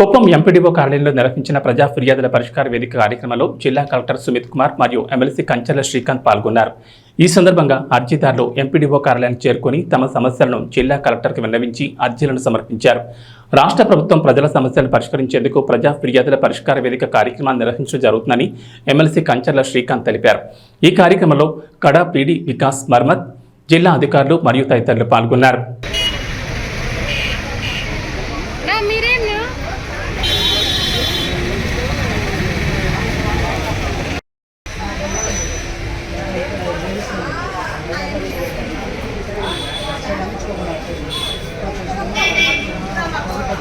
Kuppam MPDO కార్యాలయంలో నిర్వహించిన ప్రజా ఫిర్యాదుల పరిష్కార వేదిక కార్యక్రమంలో జిల్లా కలెక్టర్ సుమిత్ కుమార్ మరియు ఎమ్మెల్సీ కంచెల శ్రీకాంత్ పాల్గొన్నారు. ఈ సందర్భంగా అర్జీదారులు ఎంపీడీఓ కార్యాలయానికి చేరుకొని తమ సమస్యలను జిల్లా కలెక్టర్కి విన్నవించి అర్జీలను సమర్పించారు. రాష్ట్ర ప్రభుత్వం ప్రజల సమస్యలను పరిష్కరించేందుకు ప్రజా ఫిర్యాదుల పరిష్కార వేదిక కార్యక్రమాన్ని నిర్వహించడం జరుగుతుందని ఎమ్మెల్సీ కంచెల శ్రీకాంత్ తెలిపారు. ఈ కార్యక్రమంలో కడా పీడి వికాస్ మర్మత్ జిల్లా అధికారులు మరియు తదితరులు పాల్గొన్నారు. మీరేం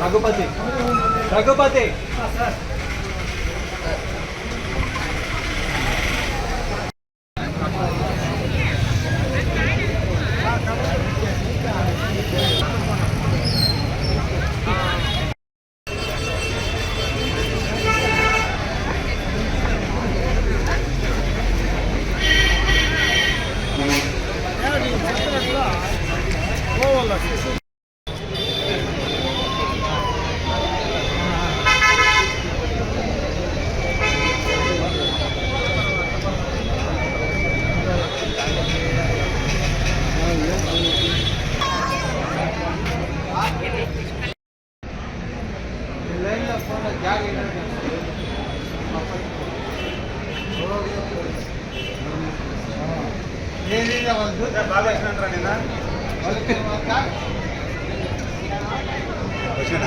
రఘుపతి రఘుపతి వచ్చిన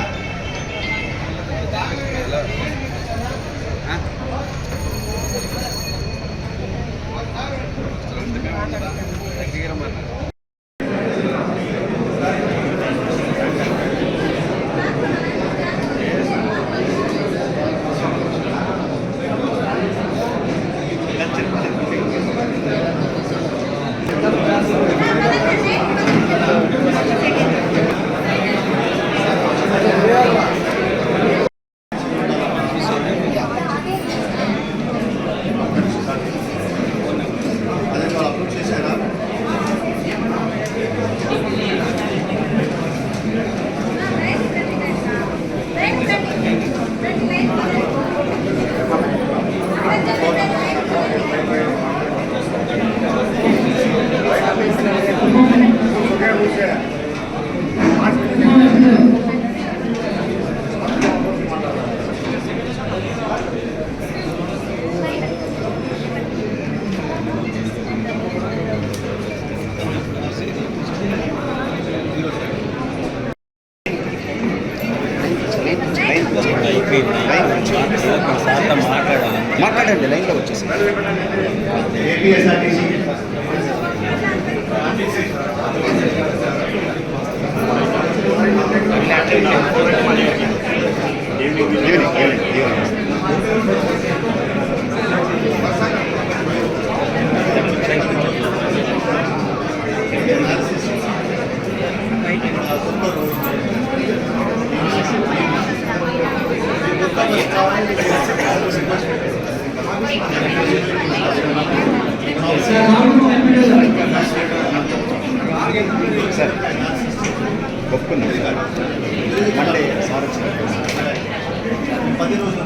మాట్లాడండి లైన్లో వచ్చేసి. ఏపీఎస్ఆర్టీసీ సార్ ఒప్పుకున్నాం. సార్ సార్ వచ్చిన పది రోజులు.